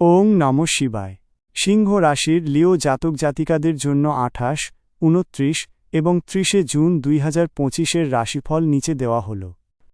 ওং নম শিবায়। সিংহ রাশির লিও জাতক জাতিকাদের জন্য আঠাশ, উনত্রিশ এবং ত্রিশে জুন দুই হাজার পঁচিশের রাশিফল নিচে দেওয়া হল।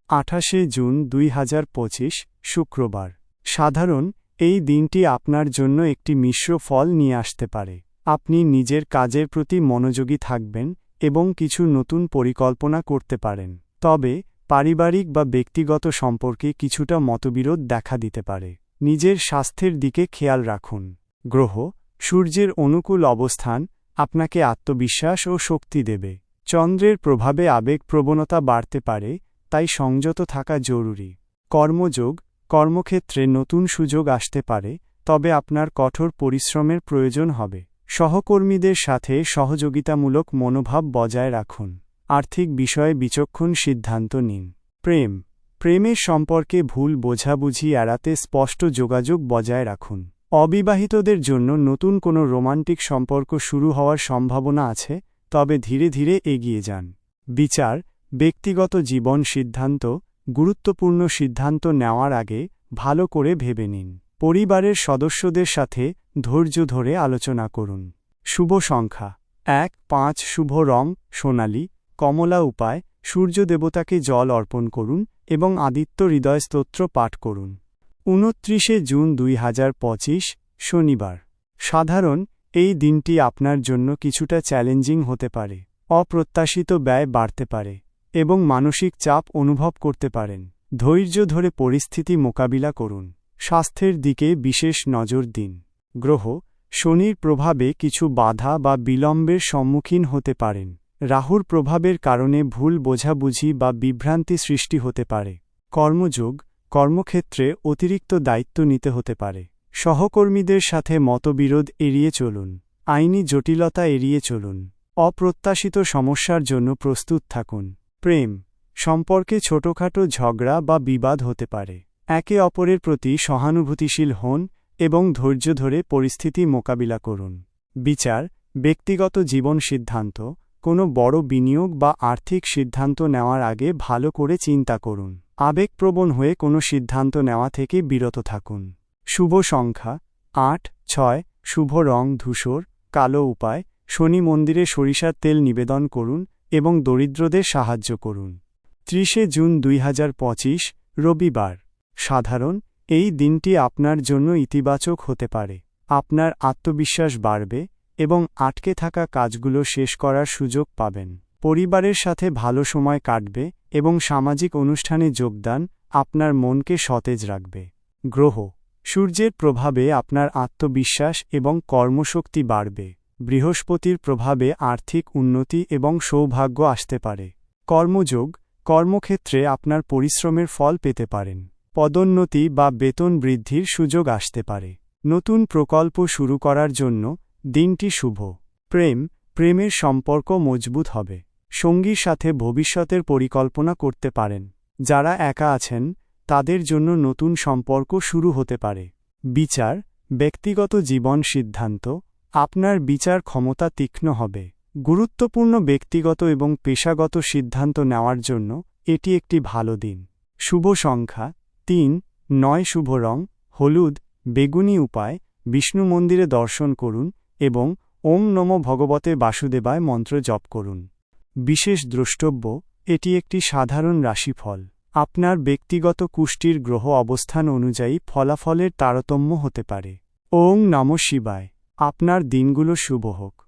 আঠাশে জুন দুই হাজার পঁচিশ, শুক্রবার। সাধারণ, এই দিনটি আপনার জন্য একটি মিশ্র ফল নিয়ে আসতে পারে। আপনি নিজের কাজের প্রতি মনোযোগী থাকবেন এবং কিছু নতুন পরিকল্পনা করতে পারেন। তবে, পারিবারিক বা ব্যক্তিগত সম্পর্কে কিছুটা মতবিরোধ দেখা দিতে পারে। নিজের স্বাস্থ্যের দিকে খেয়াল রাখুন। গ্রহ, সূর্যের অনুকূল অবস্থান আপনাকে আত্মবিশ্বাস ও শক্তি দেবে। চন্দ্রের প্রভাবে আবেগ প্রবণতা বাড়তে পারে, তাই সংযত থাকা জরুরি। কর্মযোগ, কর্মক্ষেত্রে নতুন সুযোগ আসতে পারে, তবে আপনার কঠোর পরিশ্রমের প্রয়োজন হবে। সহকর্মীদের সাথে সহযোগিতামূলক মনোভাব বজায় রাখুন। আর্থিক বিষয়ে বিচক্ষণ সিদ্ধান্ত নিন। প্রেম প্রেমের সম্পর্কে ভুল বোঝাবুঝি এড়াতে স্পষ্ট যোগাযোগ বজায় রাখুন। অবিবাহিতদের জন্য নতুন কোনো রোমান্টিক সম্পর্ক শুরু হওয়ার সম্ভাবনা আছে, তবে ধীরে ধীরে এগিয়ে যান। বিচার, ব্যক্তিগত জীবন সিদ্ধান্ত, গুরুত্বপূর্ণ সিদ্ধান্ত নেওয়ার আগে ভালো করে ভেবে নিন। পরিবারের সদস্যদের সাথে ধৈর্য ধরে আলোচনা করুন। শুভ সংখ্যা। এক, পাঁচ, শুভ রং, সোনালি, কমলা উপায় সূর্য দেবতাকে জল অর্পণ করুন এবং আদিত্য হৃদয় স্তোত্র পাঠ করুন। উনত্রিশে জুন দুই পঁচিশ, শনিবার। সাধারণ, এই দিনটি আপনার জন্য কিছুটা চ্যালেঞ্জিং হতে পারে, অপ্রত্যাশিত ব্যয় বাড়তে পারে এবং মানসিক চাপ অনুভব করতে পারেন। ধৈর্য ধরে পরিস্থিতি মোকাবিলা করুন। স্বাস্থ্যের দিকে বিশেষ নজর দিন। গ্রহ, শনির প্রভাবে কিছু বাধা বা বিলম্বের সম্মুখীন হতে পারেন। রাহুর প্রভাবের কারণে ভুল বোঝাবুঝি বা বিভ্রান্তি সৃষ্টি হতে পারে। কর্মযোগ, কর্মক্ষেত্রে অতিরিক্ত দায়িত্ব নিতে হতে পারে। সহকর্মীদের সাথে মতবিরোধ এড়িয়ে চলুন। আইনি জটিলতা এড়িয়ে চলুন। অপ্রত্যাশিত সমস্যার জন্য প্রস্তুত থাকুন। প্রেম, সম্পর্কে ছোটখাটো ঝগড়া বা বিবাদ হতে পারে। একে অপরের প্রতি সহানুভূতিশীল হন এবং ধৈর্য ধরে পরিস্থিতি মোকাবিলা করুন। বিচার, ব্যক্তিগত জীবন সিদ্ধান্ত কোনো বড় বিনিয়োগ বা আর্থিক সিদ্ধান্ত নেওয়ার আগে ভালো করে চিন্তা করুন। আবেগপ্রবণ হয়ে কোনো সিদ্ধান্ত নেওয়া থেকে বিরত থাকুন। শুভ সংখ্যা, আট, ছয়, শুভ রং, ধূসর, কালো উপায়, শনি মন্দিরে সরিষার তেল নিবেদন করুন এবং দরিদ্রদের সাহায্য করুন। ত্রিশে জুন দুই হাজার পঁচিশ, রবিবার। সাধারণ, এই দিনটি আপনার জন্য ইতিবাচক হতে পারে। আপনার আত্মবিশ্বাস বাড়বে এবং আটকে থাকা কাজগুলো শেষ করার সুযোগ পাবেন। পরিবারের সাথে ভালো সময় কাটবে এবং সামাজিক অনুষ্ঠানে যোগদান আপনার মনকে সতেজ রাখবে। গ্রহ, সূর্যের প্রভাবে আপনার আত্মবিশ্বাস এবং কর্মশক্তি বাড়বে। বৃহস্পতির প্রভাবে আর্থিক উন্নতি এবং সৌভাগ্য আসতে পারে। কর্মযোগ, কর্মক্ষেত্রে আপনার পরিশ্রমের ফল পেতে পারেন। পদোন্নতি বা বেতন বৃদ্ধির সুযোগ আসতে পারে। নতুন প্রকল্প শুরু করার জন্য দিনটি শুভ। প্রেম, প্রেমের সম্পর্ক মজবুত হবে। সঙ্গীর সাথে ভবিষ্যতের পরিকল্পনা করতে পারেন। যারা একা আছেন, তাদের জন্য নতুন সম্পর্ক শুরু হতে পারে। বিচার, ব্যক্তিগত জীবন সিদ্ধান্ত, আপনার বিচার ক্ষমতা তীক্ষ্ণ হবে। গুরুত্বপূর্ণ ব্যক্তিগত এবং পেশাগত সিদ্ধান্ত নেওয়ার জন্য এটি একটি ভালো দিন। শুভ সংখ্যা, তিন, নয় শুভ রং, হলুদ, বেগুনি উপায়, বিষ্ণু মন্দিরে দর্শন করুন এবং ওম নম ভগবতে বাসুদেবায় মন্ত্র জপ করুন। বিশেষ দ্রষ্টব্য, এটি একটি সাধারণ রাশিফল। আপনার ব্যক্তিগত কুষ্টির গ্রহ অবস্থান অনুযায়ী ফলাফলের তারতম্য হতে পারে। ওং নম শিবায়। আপনার দিনগুলো শুভ হোক।